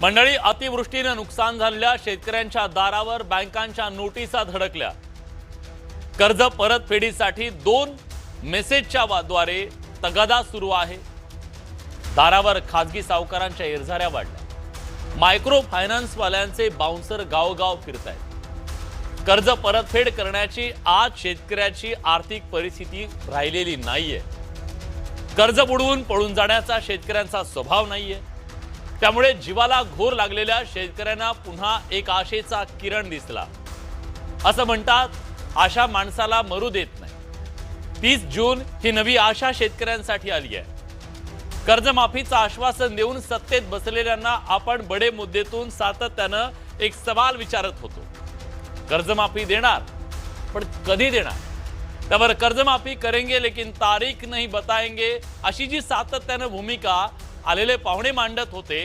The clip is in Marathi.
मंडळी अतिवृष्टीनं नुकसान झालेल्या शेतकऱ्यांच्या दारावर बँकांच्या नोटिसा धडकल्या. कर्ज परतफेडीसाठी दोन मेसेजच्या वा- द्वारे तगादा सुरू आहे. दारावर खाजगी सावकारांच्या इरझाऱ्या वाढल्या. मायक्रो फायनान्सवाल्यांचे बाउन्सर गावगाव फिरत आहेत कर्ज परतफेड करण्याची आज शेतकऱ्याची आर्थिक परिस्थिती राहिलेली नाहीये. कर्ज बुडवून पळून जाण्याचा शेतकऱ्यांचा स्वभाव नाहीये. त्यामुळे जीवाला घोर लागलेल्या शेतकऱ्यांना पुन्हा एक आशेचा किरण दिसला. असं म्हणतात आशा माणसाला मरू देत नाही. तीस जून ही नवी आशा शेतकऱ्यांसाठी आली आहे. कर्जमाफीचं आश्वासन देऊन सत्तेत बसलेल्यांना आपण बडे मुद्देतून सातत्यानं एक सवाल विचारत होतो. कर्जमाफी देणार? पण कधी देणार? त्यावर कर्जमाफी करेंगे लेकिन तारीख नाही बताएंगे अशी जी सातत्यानं भूमिका आलेले पाहुणे मांडत होते.